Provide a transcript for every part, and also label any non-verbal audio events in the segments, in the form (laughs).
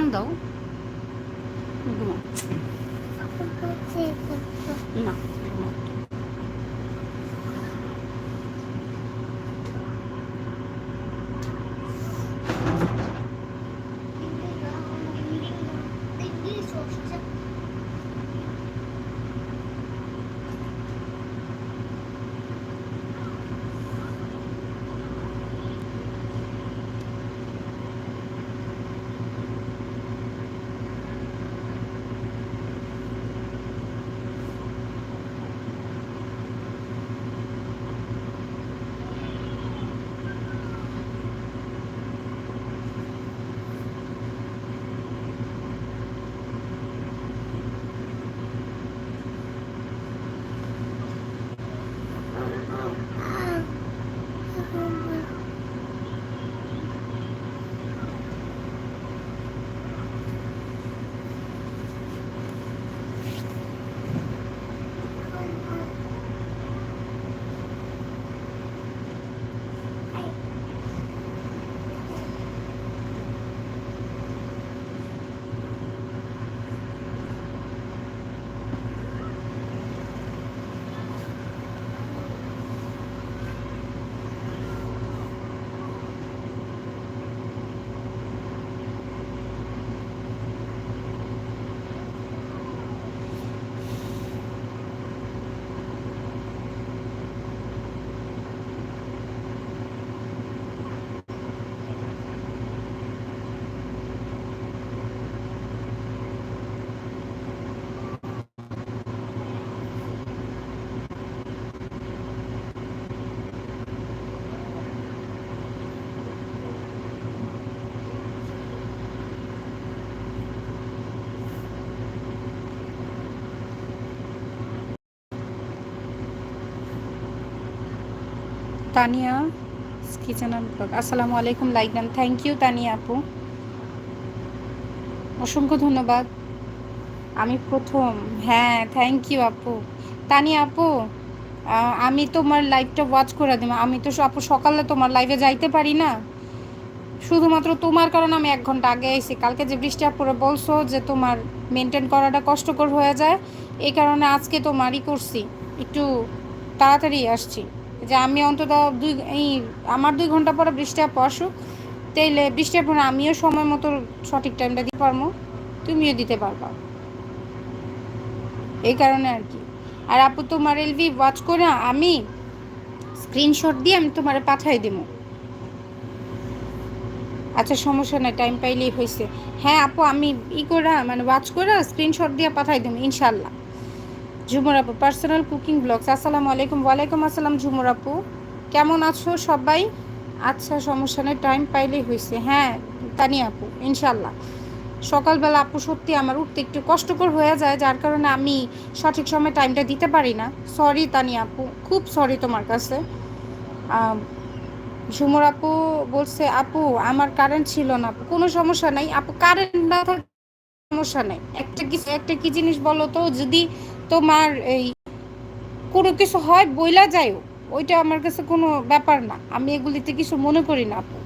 টান দাও না তানিয়া, কিচেন ব্লগ আসসালামু আলাইকুম লাইক নাম থ্যাংক ইউ তানিয়া আপু। অসংখ্য ধন্যবাদ। আমি প্রথম। হ্যাঁ থ্যাংক ইউ আপু। তানিয়া আপু আমি তোমার লাইভটা ওয়াচ করে দিব আমি তো আপু, সকালে তোমার লাইভে যাইতে পারি না। শুধুমাত্র তোমার কারণে আমি এক ঘণ্টা আগে এসেছি কালকে যে বৃষ্টি আপুরে বলছো যে তোমার মেনটেন করাটা কষ্টকর হয়ে যায়, এই কারণে আজকে তোমারই করছি। একটু তাড়াতাড়ি আসছি। যে আমি অন্তত দুই এই আমার দুই ঘণ্টা পরে বৃষ্টি আপু আসুক তাইলে বৃষ্টি আপু না, আমিও সময় মতো সঠিক টাইমটা দিতে পারব তুমিও দিতে পারবা। এই কারণে আর কি। আর আপু তোমার এলভি ওয়াচ করে আমি স্ক্রিনশট দিয়ে আমি তোমার পাঠাই দেবো আচ্ছা সমস্যা নাই টাইম পাইলেই হয়েছে হ্যাঁ আপু আমি ই করে মানে ওয়াচ করে স্ক্রিনশট দিয়ে পাঠাই দেবো ইনশাল্লাহ। ঝুমুর আপু পার্সোনাল কুকিং ব্লগস আসসালামু আলাইকুম। ওয়ালাইকুম আসসালাম ঝুমুর আপু। কেমন আছো সবাই? আচ্ছা সমস্যা নেই টাইম পাইলেই হয়েছে হ্যাঁ তানি আপু ইনশাল্লাহ সকালবেলা আপু সত্যি আমার উঠতে একটু কষ্টকর হয়ে যায়, যার কারণে আমি সঠিক সময় টাইমটা দিতে পারি না। সরি তানি আপু, খুব সরি তোমার কাছে। ঝুমুর আপু বলছে, আপু, আমার কারেন্ট ছিল না। কোনো সমস্যা নাই। আপু কারেন্ট না থাকলে সমস্যা নাই। একটা কিছু একটা কি জিনিস বলো তো, যদি তোমার এই কোনো কিছু হয়, বইলা যায়ও। ওইটা আমার কাছে কোনো ব্যাপার না। আমি এগুলিতে কিছু মনে করি না, আপু।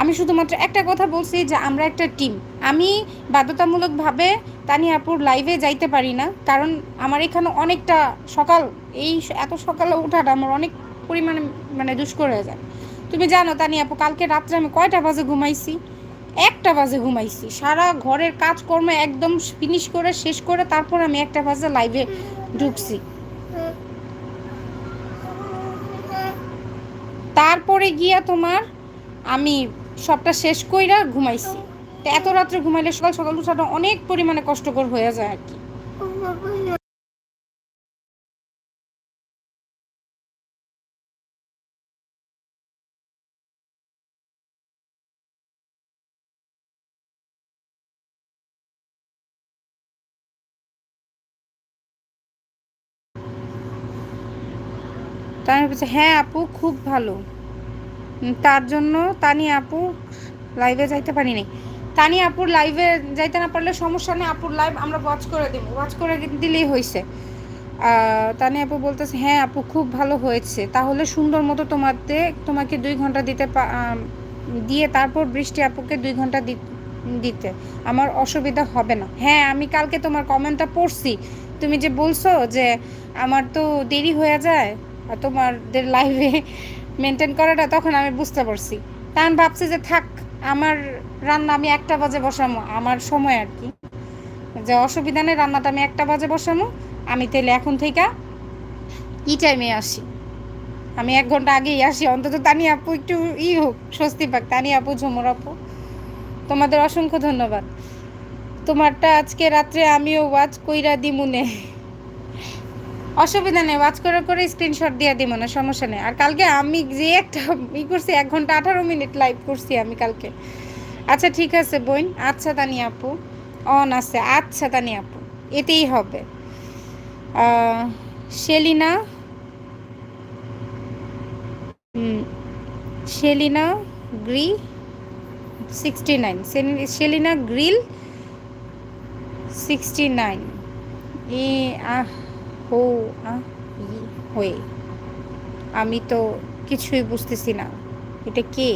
আমি শুধুমাত্র একটা কথা বলছি যে আমরা একটা টিম আমি বাধ্যতামূলকভাবে তানি আপুর লাইভে যাইতে পারি না, কারণ আমার এখানে অনেকটা সকাল। এই এত সকালে ওঠাটা আমার অনেক পরিমাণে মানে দুষ্কর হয়ে যায়। তুমি জানো তানি আপু, কালকে রাত্রে আমি কয়টা বাজে ঘুমাইছি? একটা বাজে ঘুমাইছি। সারা ঘরের কাজকর্ম একদম ফিনিশ করে, শেষ করে, তারপর আমি একটা বাজে লাইভে ঢুকছি। তারপরে গিয়া তোমার আমি সবটা শেষ কইরা ঘুমাইছি। এত রাত্রে ঘুমাইলে সকাল সকাল উঠাটা অনেক পরিমাণে কষ্টকর হয়ে যায় আর কি। তাই আমি বলছি হ্যাঁ আপু, খুব ভালো। তার জন্য তানি আপু লাইভে যাইতে পারিনি। তানি আপুর লাইভে যাইতে না পারলে সমস্যা নেই, আপুর লাইভ আমরা ওয়াচ করে দেবো। ওয়াচ করে দিলেই হয়েছে তানি আপু বলতেছে হ্যাঁ আপু, খুব ভালো হয়েছে। তাহলে সুন্দর মতো তোমাতে, তোমাকে দুই ঘণ্টা দিতে দিয়ে তারপর বৃষ্টি আপুকে দুই ঘণ্টা দিতে। আমার অসুবিধা হবে না। হ্যাঁ আমি কালকে তোমার কমেন্টটা পড়ছি। তুমি যে বলছো যে আমার তো দেরি হয়ে যায় তোমাদের লাইফে মেনটেন করাটা তখন আমি বুঝতে পারছি। তা আমি ভাবছি যে থাক, আমার রান্না আমি একটা বাজে বসামো, আমার সময় আর কি। যে অসুবিধা নেই, রান্নাটা আমি একটা বাজে বসামো, আমি তাহলে এখন থেকে ই টাইমে আসি। আমি এক ঘণ্টা আগেই আসি, অন্তত তানি আপু একটু ই হোক, স্বস্তি পাক। তানি আপু ঝুমুর আপু তোমাদের অসংখ্য ধন্যবাদ। তোমারটা আজকে রাত্রে আমিও ওয়াচ কইরা দিমুনে। অসুবিধা নেই ওয়াচ করে করে স্ক্রিনশট দিয়ে দিব, না সমস্যা নেই। আর কালকে আমি যে একটা (laughs) ই করছি, এক ঘণ্টা আঠারো মিনিট লাইভ করছি আমি কালকে। আচ্ছা ঠিক আছে, বোন। আচ্ছা তানি আপু। অন আছে। আচ্ছা তানি আপু। এতেই হবে। Selina Selina grill sixty nine Selina grill sixty nine হো ই হয়ে। আমি তো কিছুই বুঝতেছি না। এটা কে?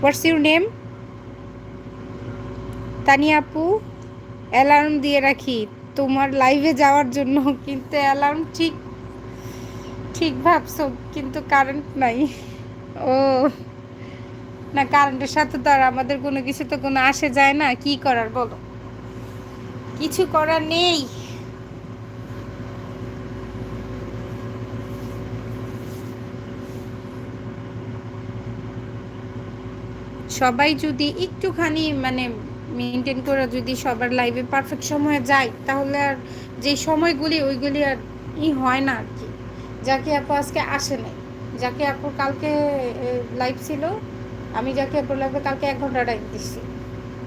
হোয়াটস ইউর নেম তানিয়া আপু অ্যালার্ম দিয়ে রাখি। তোমার লাইভে যাওয়ার জন্য কিন্তু অ্যালার্ম ঠিক ঠিক ভাবছ, কিন্তু কারেন্ট নাই। ও, না কারেন্টের সাথে তো আর আমাদের কোনো কিছু তো কোনো আসে যায় না। কি করার বলো? কিছু করার নেই। সবাই যদি একটুখানি মানে মেনটেন করে যদি সবার লাইভে পারফেক্ট সময়ে যায়, তাহলে আর যে সময়গুলি, ওইগুলি আর ই হয় না আর কি। যাকে আপু আজকে আসে নাই, যাকে আপুর কালকে লাইভ ছিল, আমি যাকে আপুর লাইভে কালকে এক ঘণ্টা টাইম দিচ্ছি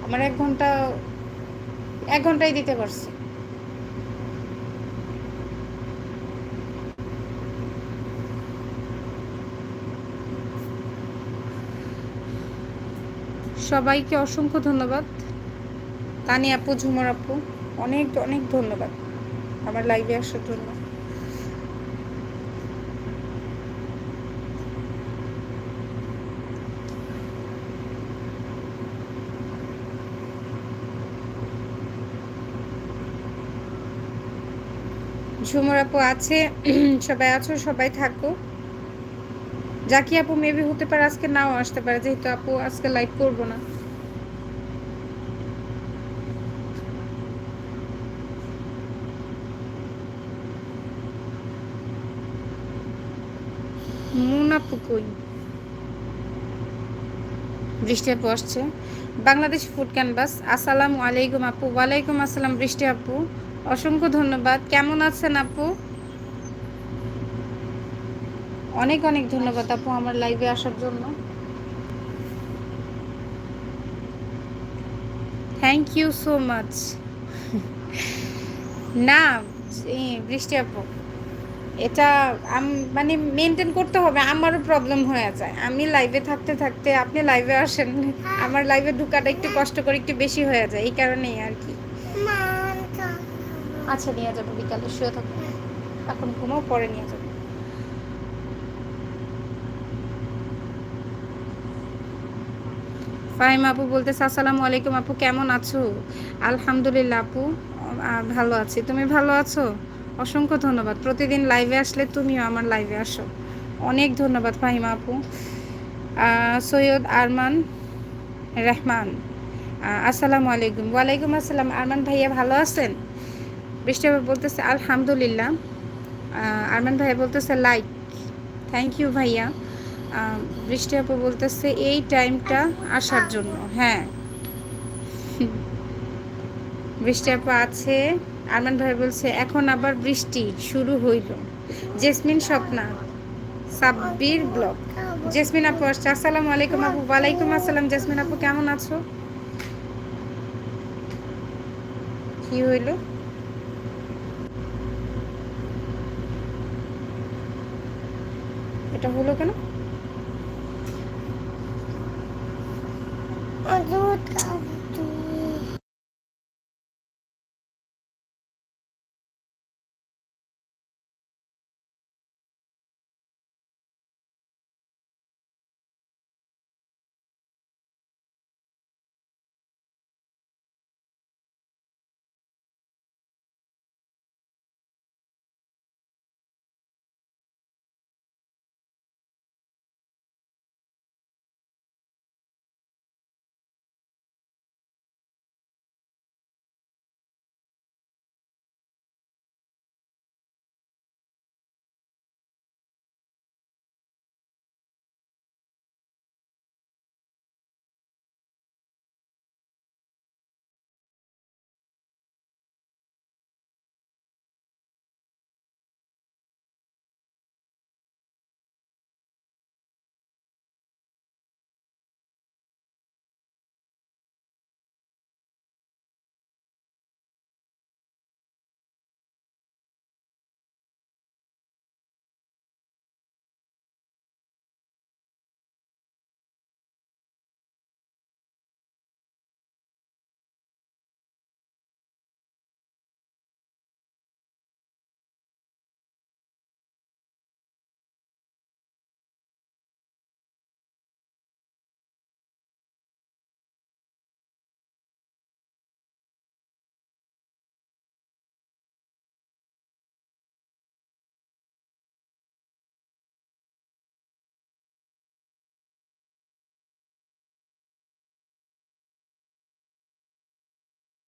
আমার এক ঘণ্টা, এক ঘন্টাই দিতে পারছি। সবাইকে অসংখ্য ধন্যবাদ। তানি আপু, ঝুমর আপু, অনেক অনেক ধন্যবাদ। আমার লাইভে আসার জন্য। ঝুমর আপু আছে, সবাই আছো, সবাই থাকো। জাকি আপু মেবি হতে পারে আজকে নাও আসতে পারে, যেহেতু আপু আজকে লাইভ করব না। বৃষ্টি আপু আসছে। বাংলাদেশ ফুড ক্যানভাস আসসালামু আলাইকুম আপু। ওয়ালাইকুম আসসালাম বৃষ্টি আপু। অসংখ্য ধন্যবাদ। কেমন আছেন আপু? অনেক অনেক ধন্যবাদ আপু আমার লাইভে আসার জন্য। থ্যাংক ইউ সো মাচ না বৃষ্টি আপু এটা মানে মেনটেন করতে হবে আমারও প্রবলেম হয়ে যায়। আমি লাইভে থাকতে থাকতে আপনি লাইভে আসেন আমার লাইভে ঢুকাটা একটু কষ্ট করে একটু বেশি হয়ে যায় এই কারণেই আর কি। আচ্ছা নিয়ে যাব বিকালে শুয়ে থাকব এখন ঘুমাও পরে নিয়ে যাব। ফাহিম আপু বলতেছে, আসসালামু আলাইকুম আপু, কেমন আছো? আলহামদুলিল্লাহ আপু ভালো আছি। তুমি ভালো আছো? অসংখ্য ধন্যবাদ। প্রতিদিন লাইভে আসলে তুমিও আমার লাইভে আসো। অনেক ধন্যবাদ ফাহিমা আপু। সৈয়দ আরমান রহমান আসসালামু আলাইকুম। ওয়ালাইকুম আসসালাম। আরমান ভাইয়া ভালো আছেন? বৃষ্টি বলতেছে, আলহামদুলিল্লাহ। আরমান ভাইয়া বলতেছে, লাইক। থ্যাংক ইউ ভাইয়া। বৃষ্টি আপু বলতেছে এই টাইমটা আসার জন্য। হ্যাঁ। বৃষ্টি আপু আছে। আরমান ভাই বলছে, এখন আবার বৃষ্টি শুরু হইল। Jasmine Swapna, Sabbir block. Jasmine আপু আসছে। আসসালামু আলাইকুম আপু। ওয়ালাইকুম আসসালাম। জেসমিন আপু, কেমন আছো? কি হইল? এটা হলো কেন? Baju.